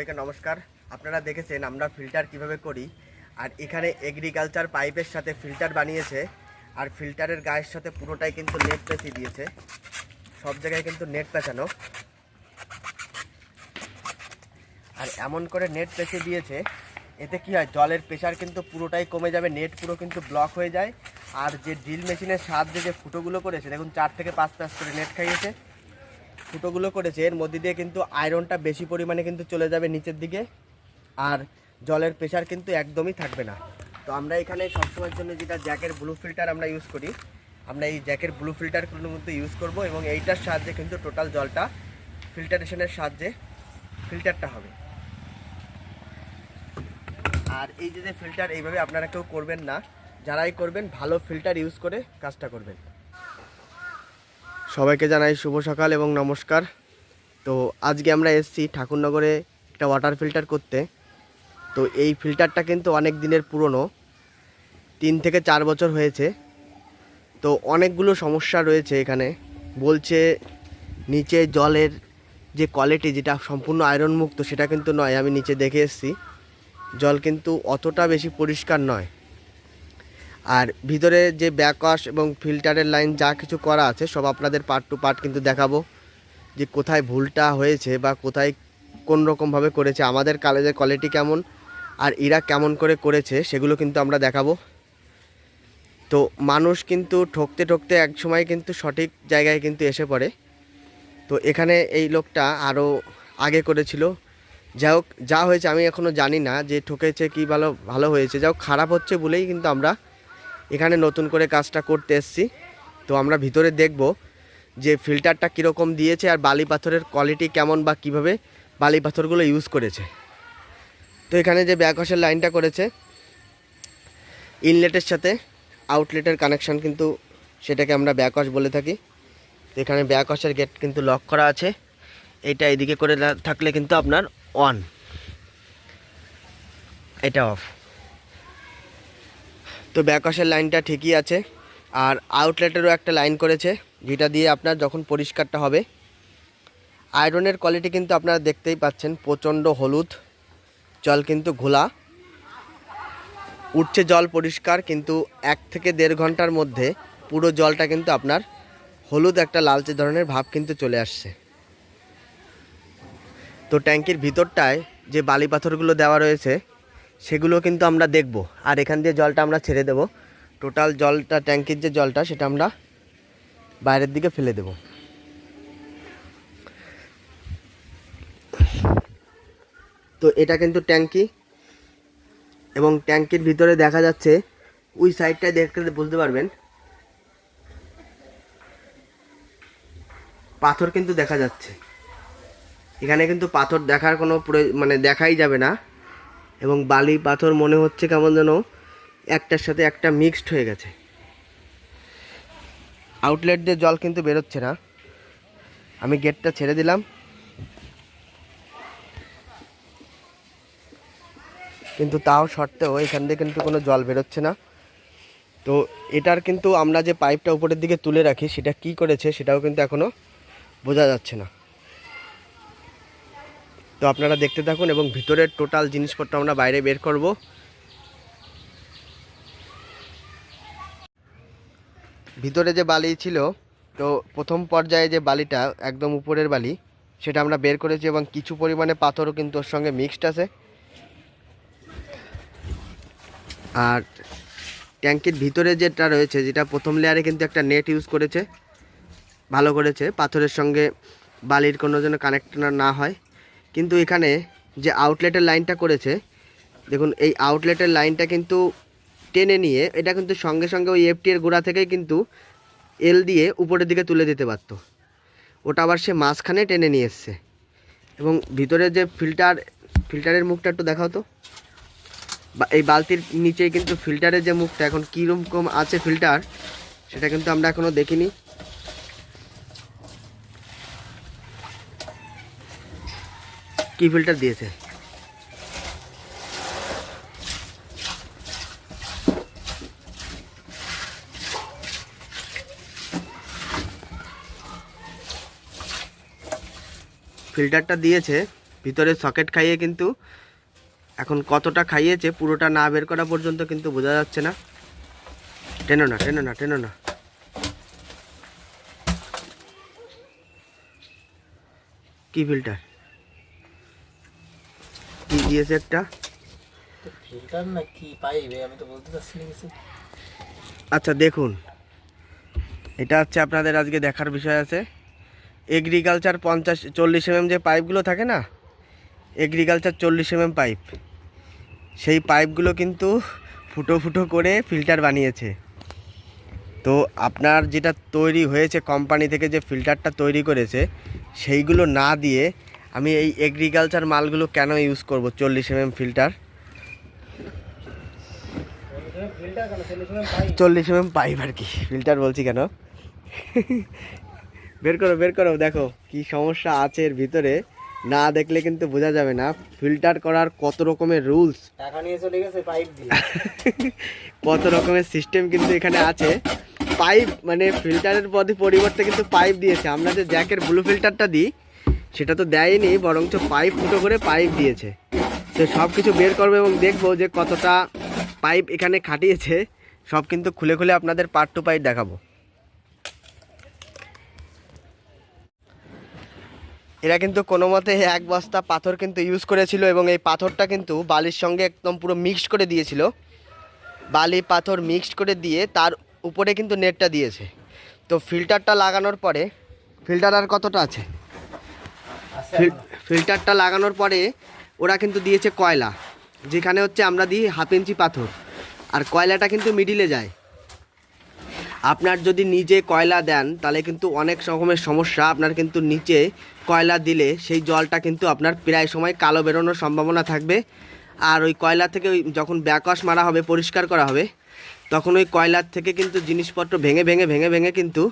সবাইকে নমস্কার। আপনারা দেখেছেন আমরা ফিল্টার কীভাবে করি। আর এখানে এগ্রিকালচার পাইপের সাথে ফিল্টার বানিয়েছে। আর ফিল্টারের গায়ের সাথে পুরোটাই কিন্তু নেট পেঁচিয়ে দিয়েছে। সব জায়গায় কিন্তু নেট পেঁচানো। আর এমন করে নেট পেঁচিয়ে দিয়েছে, এতে কি হয়, জলের প্রেশার কিন্তু পুরোটাই কমে যাবে নেট পুরো কিন্তু ব্লক হয়ে যায়। আর যে ড্রিল মেশিনের সাহায্যে যে ফুটোগুলো করেছে, দেখুন, চার থেকে পাঁচ প্যাচ করে নেট খাইয়েছে। ফুটোগুলো করেছে, এর মধ্যে দিয়ে কিন্তু আয়রনটা বেশি পরিমাণে কিন্তু চলে যাবে নিচের দিকে। আর জলের প্রেশার কিন্তু একদমই থাকবে না। তো আমরা এখানে সবসময়ের জন্য যেটা জ্যাকের ব্লু ফিল্টার আমরা ইউজ করি, আমরা এই জ্যাকের ব্লু ফিল্টারগুলোর মধ্যে ইউজ করব এবং এইটার সাহায্যে কিন্তু টোটাল জলটা ফিল্টারেশনের সাহায্যে ফিল্টারটা হবে। আর এই যে যে ফিল্টার এইভাবে আপনারা কেউ করবেন না, যারাই করবেন, ভালো ফিল্টার ইউজ করে কাজটা করবেন। সবাইকে জানাই শুভ সকাল এবং নমস্কার। তো আজকে আমরা এসেছি ঠাকুরনগরে একটা ওয়াটার ফিল্টার করতে। তো এই ফিল্টারটা কিন্তু অনেক দিনের পুরনো, তিন থেকে চার বছর হয়েছে। তো অনেকগুলো সমস্যা রয়েছে এখানে। বলছে নিচে জলের যে কোয়ালিটি যেটা সম্পূর্ণ আয়রন মুক্ত, সেটা কিন্তু নয়, আমি নিচে দেখে এসেছি। জল কিন্তু অতটা বেশি পরিষ্কার নয়। আর ভিতরে যে ব্যাকওয়াশ এবং ফিল্টারের লাইন যা কিছু করা আছে, সব আপনাদের পার্ট টু পার্ট কিন্তু দেখাবো যে কোথায় ভুলটা হয়েছে বা কোথায় কোন রকমভাবে করেছে, আমাদের কালেজের কোয়ালিটি কেমন আর এরা কেমন করে করেছে সেগুলো কিন্তু আমরা দেখাবো। তো মানুষ কিন্তু ঠকতে ঠকতে এক সময় কিন্তু সঠিক জায়গায় কিন্তু এসে পড়ে। তো এখানে এই লোকটা আরও আগে করেছিল। যাই হোক, যা হয়েছে আমি এখনও জানি না যে ঠকেছে কি ভালো ভালো হয়েছে। যাই হোক, খারাপ হচ্ছে বলেই কিন্তু আমরা এখানে নতুন করে কাজটা করতে এসেছি। তো আমরা ভিতরে দেখব যে ফিল্টারটা কীরকম দিয়েছে আর বালি পাথরের কোয়ালিটি কেমন বা কীভাবে বালি পাথরগুলো ইউজ করেছে। তো এখানে যে ব্যাকওয়াশের লাইনটা করেছে ইনলেটের সাথে আউটলেটের কানেকশান কিন্তু সেটাকে আমরা ব্যাকওয়াশ বলে থাকি। তো এখানে ব্যাকওয়াশের গেট কিন্তু লক করা আছে। এটা এদিকে করে থাকলে কিন্তু আপনার অন এটা অফ তো ব্যাকওয়াশের লাইনটা ঠিকই আছে। আর আউটলেটেরও একটা লাইন করেছে, যেটা দিয়ে আপনার যখন পরিষ্কারটা হবে আয়রনের কোয়ালিটি কিন্তু আপনারা দেখতেই পাচ্ছেন, প্রচণ্ড হলুদ, জল কিন্তু ঘোলা। উঠছে জল পরিষ্কার, কিন্তু এক থেকে দেড় ঘণ্টার মধ্যে পুরো জলটা কিন্তু আপনার হলুদ একটা লালচে ধরনের ভাব কিন্তু চলে আসছে। তো ট্যাঙ্কির ভিতরটায় যে বালি পাথরগুলো দেওয়া রয়েছে সেগুলো কিন্তু আমরা দেখব। আর এখান দিয়ে জলটা আমরা ছেড়ে দেব। টোটাল জলটা, ট্যাঙ্কির যে জলটা, সেটা আমরা বাইরের দিকে ফেলে দেব। তো এটা কিন্তু ট্যাঙ্কি। এবং ট্যাঙ্কির ভিতরে দেখা যাচ্ছে, ওই সাইডটায় দেখতে বুঝতে পারবেন। পাথর কিন্তু দেখা যাচ্ছে। এখানে কিন্তু পাথর দেখার কোনো মানে দেখাই যাবে না। এবং বালি, পাথর মনে হচ্ছে কেমন যেন একটার সাথে একটা মিক্সড হয়ে গেছে। আউটলেট দিয়ে জল কিন্তু বেরোচ্ছে না। আমি গেটটা ছেড়ে দিলাম। কিন্তু তাও সত্ত্বেও এখান দিয়ে কিন্তু কোনো জল বেরোচ্ছে না। তো এটার কিন্তু আমরা যে পাইপটা উপরের দিকে তুলে রাখি, সেটা কি করেছে সেটাও কিন্তু এখনও বোঝা যাচ্ছে না। তো আপনারা দেখতে থাকুন এবং ভিতরের টোটাল জিনিসপত্র আমরা বাইরে বের করব। ভিতরে যে বালি ছিল, তো প্রথম পর্যায়ে যে বালিটা, একদম উপরের বালি, সেটা আমরা বের করেছি এবং কিছু পরিমাণে পাথরও কিন্তু ওর সঙ্গে মিক্সড আছে। আর ট্যাঙ্কির ভিতরে যেটা রয়েছে, যেটা প্রথম লেয়ারে কিন্তু একটা নেট ইউজ করেছে, ভালো করেছে, পাথরের সঙ্গে বালির কোনো যেন কানেক্ট না হয়। কিন্তু এখানে যে আউটলেটের লাইনটা করেছে, দেখুন, এই আউটলেটের লাইনটা কিন্তু টেনে নিয়ে এটা কিন্তু সঙ্গে সঙ্গে ওই এফটি এর গোড়া থেকেই কিন্তু এল দিয়ে উপরের দিকে তুলে দিতে পারতো। ওটা আবার সে মাঝখানে টেনে নিয়ে এসছে। এবং ভিতরে যে ফিল্টার ফিল্টারের মুখটা একটু দেখাও তো। এই বালতির নিচে কিন্তু ফিল্টারের যে মুখটা এখন কীরকম আছে ফিল্টার সেটা কিন্তু আমরা এখনও দেখিনি। কি ফিল্টার দিয়েছে? ফিল্টারটা দিয়েছে, ভিতরে সকেট খাইয়ে কিন্তু এখন কতটা খাইয়েছে পুরোটা না বের করা পর্যন্ত কিন্তু বোঝা যাচ্ছে না। টেনো না টেনো না টেনো না। কি ফিল্টার? কি দিয়েছে একটা? ফিল্টার না কি পাইবে আমি তো বলতে পারছি না কিছু। আচ্ছা দেখুন। এটা হচ্ছে আপনাদের আজকে দেখার বিষয় আছে। এগ্রিকালচার পঞ্চাশ চল্লিশ এমএম যে পাইপগুলো থাকে না? এগ্রিকালচার চল্লিশ এমএম পাইপ। সেই পাইপগুলো কিন্তু ফুটো ফুটো করে ফিল্টার বানিয়েছে। তো আপনার যেটা তৈরি হয়েছে কোম্পানি থেকে যে ফিল্টারটা তৈরি করেছে সেইগুলো না দিয়ে আমি এই এগ্রিকালচার মালগুলো কেন ইউজ করব? চল্লিশ এমএম ফিল্টার চল্লিশ এমএম পাইপ আর কি। ফিল্টার বলছি কেন? বের করো বের করো দেখো কি সমস্যা আছে এর ভিতরে। না দেখলে কিন্তু বোঝা যাবে না। ফিল্টার করার কত রকমের রুলস টাকা নিয়ে চলে গেছে পাইপ দিয়ে। কত রকমের সিস্টেম কিন্তু এখানে আছে। পাইপ মানে ফিল্টারের পদে পরিবর্তে কিন্তু পাইপ দিয়েছে। আমরা যে জ্যাকের ব্লু ফিল্টারটা দিই সেটা তো দেয়নি, বরঞ্চ পাইপ ফুটো করে পাইপ দিয়েছে। তো সব কিছু বের করব এবং দেখব যে কতটা পাইপ এখানে খাটিয়েছে। সব কিন্তু খুলে খুলে আপনাদের পার্ট টু পাইপ দেখাবো। এরা কিন্তু কোনো মতে এক বস্তা পাথর কিন্তু ইউজ করেছিল এবং এই পাথরটা কিন্তু বালির সঙ্গে একদম পুরো মিক্সড করে দিয়েছিল। বালি পাথর মিক্সড করে দিয়ে তার উপরে কিন্তু নেটটা দিয়েছে। তো ফিল্টারটা লাগানোর পরে ফিল্টার আর কতটা আছে? ফিল্টারটা লাগানোর পরে ওরা কিন্তু দিয়েছে কয়লা, যেখানে হচ্ছে আমরা দিই হাফ ইঞ্চি পাথর, আর কয়লাটা কিন্তু মিডিলে যায়। আপনার যদি নিজে কয়লা দেন, তাহলে কিন্তু অনেক রকমের সমস্যা। আপনার কিন্তু নিচে কয়লা দিলে সেই জলটা কিন্তু আপনার প্রায় সময় কালো বেরোনোর সম্ভাবনা থাকবে। আর ওই কয়লা থেকে ওই যখন ব্যাকওয়াশ মারা হবে, পরিষ্কার করা হবে, তখন ওই কয়লার থেকে কিন্তু জিনিসপত্র ভেঙে ভেঙে ভেঙে ভেঙে কিন্তু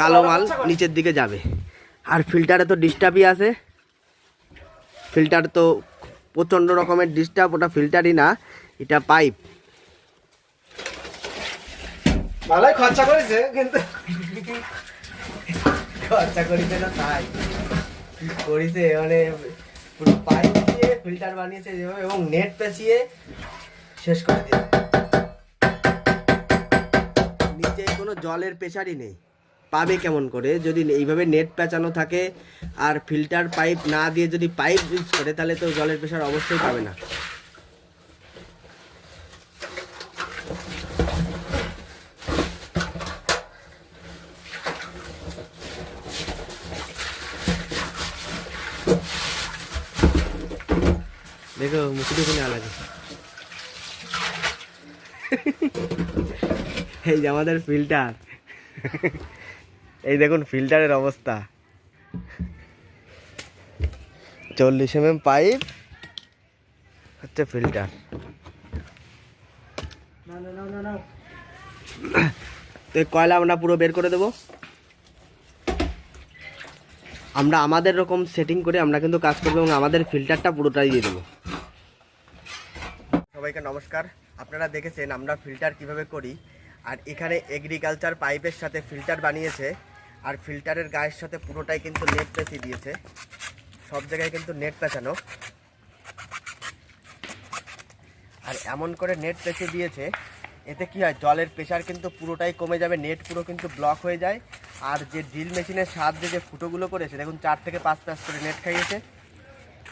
কালো মাল নিচের দিকে যাবে। আর ফিল্টারে তো ডিস্টার্বই আছে। ফিল্টার তো প্রচণ্ড রকমের ডিস্টার্ব ওটা ফিল্টারই না, এটা পাইপ ভালোই খরচা করেছে, কিন্তু খরচা করেছে না তাই। করেছে মানে পুরো পাইপ দিয়ে ফিল্টার বানিয়েছে যেভাবে, এবং নেট পেঁচিয়ে শেষ করে দিয়েছে। নিচে কোনো জলের প্রেশারই নেই। পাবে কেমন করে? যদি এইভাবে নেট পেঁচানো থাকে আর ফিল্টার পাইপ না দিয়ে যদি পাইপ ইউজ করে, তাহলে তো জলের প্রেশার অবশ্যই পাবে না। দেখো কোনো আলাদা। এই যে আমাদের ফিল্টার এই দেখুন ফিল্টারের অবস্থা। চল্লিশ এম পাইপ হচ্ছে ফিল্টার। কয়লা আমরা পুরো বের করে দেবো। আমরা আমাদের রকম সেটিং করে আমরা কিন্তু কাজ করব এবং আমাদের ফিল্টারটা পুরোটাই দিয়ে দেবো। সবাইকে নমস্কার। আপনারা দেখেছেন আমরা ফিল্টার কীভাবে করি। আর এখানে এগ্রিকালচার পাইপের সাথে ফিল্টার বানিয়েছে। আর ফিল্টারের গায়ের সাথে পুরোটাই কিন্তু নেট পেঁচে দিয়েছে। সব জায়গায় কিন্তু নেট পেঁচানো। আর এমন করে নেট পেঁচে দিয়েছে, এতে কি হয়, জলের প্রেশার কিন্তু পুরোটাই কমে যাবে, নেট পুরো কিন্তু ব্লক হয়ে যায়। আর যে ড্রিল মেশিনের সাহায্যে যে ফুটোগুলো করেছে, দেখুন চার থেকে পাঁচ পাঁচ করে নেট খাইয়েছে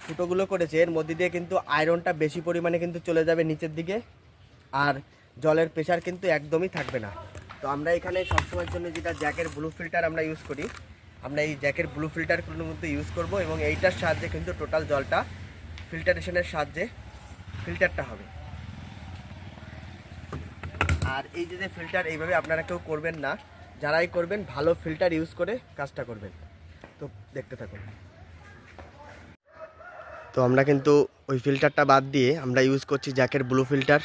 ফুটোগুলো করেছে, এর মধ্যে দিয়ে কিন্তু আয়রনটা বেশি পরিমাণে কিন্তু চলে যাবে নিচের দিকে। আর জলের প্রেশার কিন্তু একদমই থাকবে না। তো আমরা এখানে সবসময়ের জন্য যেটা জ্যাকের ব্লু ফিল্টার আমরা ইউজ করি, আমরা এই জ্যাকের ব্লু ফিল্টারগুলোর মধ্যে ইউজ করব এবং এইটার সাহায্যে কিন্তু টোটাল জলটা ফিল্টারেশনের সাহায্যে ফিল্টারটা হবে। আর এই যে যে ফিল্টার এইভাবে আপনারা কেউ করবেন না, যারাই করবেন ভালো ফিল্টার ইউজ করে কাজটা করবেন। তো দেখতে থাকুন। তো আমরা কিন্তু ওই ফিল্টারটা বাদ দিয়ে আমরা ইউজ করছি জ্যাকের ব্লু ফিল্টার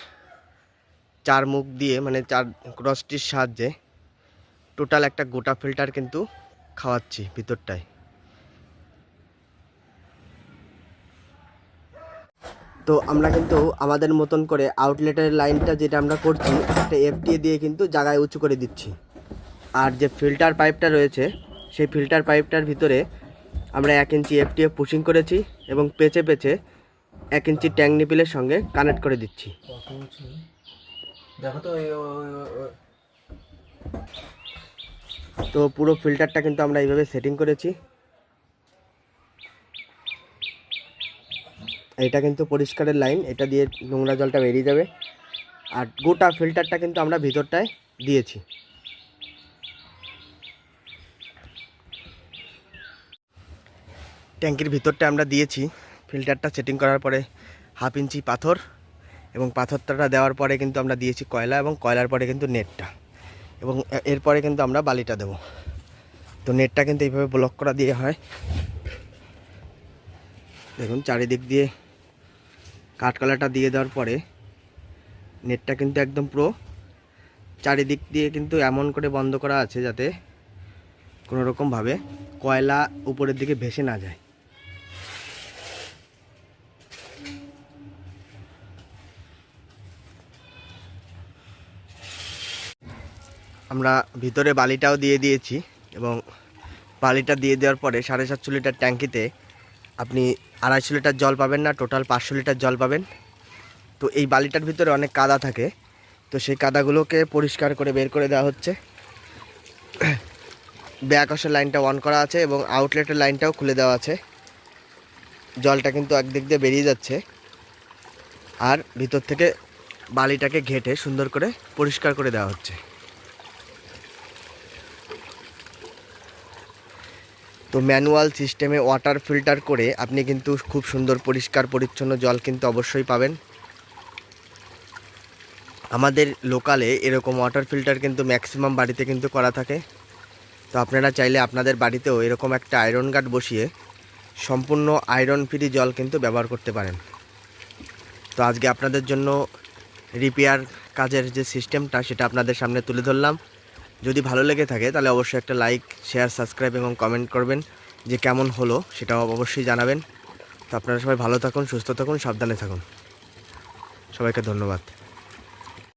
চার মুখ দিয়ে মানে চার ক্রসটির সাহায্যে টোটাল একটা গোটা ফিল্টার কিন্তু খাওয়াচ্ছি ভিতরটায়। তো আমরা কিন্তু আমাদের মতন করে আউটলেটের লাইনটা যেটা আমরা করছি একটা এফটিএ দিয়ে কিন্তু জায়গায় উঁচু করে দিচ্ছি। আর যে ফিল্টার পাইপটা রয়েছে, সেই ফিল্টার পাইপটার ভিতরে আমরা এক ইঞ্চি এফটিএফ পুশিং করেছি এবং পেঁচে পেঁচে এক ইঞ্চি ট্যাঙ্ক নিপিলের সঙ্গে কানেক্ট করে দিচ্ছি। দেখো তো তো পুরো ফিল্টারটা কিন্তু আমরা এইভাবে সেটিং করেছি। এটা কিন্তু পরিষ্কারের লাইন এটা দিয়ে নোংরা জলটা বেরিয়ে যাবে। আর গোটা ফিল্টারটা কিন্তু আমরা ভিতরটায় দিয়েছি। ট্যাঙ্কির ভিতরটা আমরা দিয়েছি। ফিল্টারটা সেটিং করার পরে হাফ ইঞ্চি পাথর। এবং পাথরটা দেওয়ার পরে কিন্তু আমরা দিয়েছি কয়লা এবং কয়লার পরে কিন্তু নেটটা। এবং এরপরে কিন্তু আমরা বালিটা দেবো। তো নেটটা কিন্তু এইভাবে ব্লক করা দিয়ে হয়। দেখুন, চারিদিক দিয়ে কাঠকলাটা দিয়ে দেওয়ার পরে নেটটা কিন্তু একদম পুরো চারিদিক দিয়ে কিন্তু এমন করে বন্ধ করা আছে যাতে কোনো রকমভাবে কয়লা উপরের দিকে ভেসে না যায়। আমরা ভিতরে বালিটাও দিয়ে দিয়েছি এবং বালিটা দিয়ে দেওয়ার পরে সাড়ে সাতশো লিটার ট্যাঙ্কিতে আপনি আড়াইশো লিটার জল পাবেন না, টোটাল পাঁচশো লিটার জল পাবেন। তো এই বালিটার ভিতরে অনেক কাদা থাকে। তো সেই কাদাগুলোকে পরিষ্কার করে বের করে দেওয়া হচ্ছে। ব্যাক ব্যাকসের লাইনটা অন করা আছে এবং আউটলেটের লাইনটাও খুলে দেওয়া আছে। জলটা কিন্তু একদিক দিয়ে বেরিয়ে যাচ্ছে। আর ভিতর থেকে বালিটাকে ঘেটে সুন্দর করে পরিষ্কার করে দেওয়া হচ্ছে। তো ম্যানুয়াল সিস্টেমে ওয়াটার ফিল্টার করে আপনি কিন্তু খুব সুন্দর পরিষ্কার পরিচ্ছন্ন জল কিন্তু অবশ্যই পাবেন। আমাদের লোকালে এরকম ওয়াটার ফিল্টার কিন্তু ম্যাক্সিমাম বাড়িতে কিন্তু করা থাকে। তো আপনারা চাইলে আপনাদের বাড়িতেও এরকম একটা আয়রন গার্ড বসিয়ে সম্পূর্ণ আয়রন ফ্রি জল কিন্তু ব্যবহার করতে পারেন। তো আজকে আপনাদের জন্য রিপেয়ার কাজের যে সিস্টেমটা সেটা আপনাদের সামনে তুলে ধরলাম। যদি ভালো লেগে থাকে, তাহলে অবশ্যই একটা লাইক শেয়ার সাবস্ক্রাইব এবং কমেন্ট করবেন যে কেমন হলো সেটাও অবশ্যই জানাবেন। তো আপনারা সবাই ভালো থাকুন, সুস্থ থাকুন, সাবধানে থাকুন। সবাইকে ধন্যবাদ।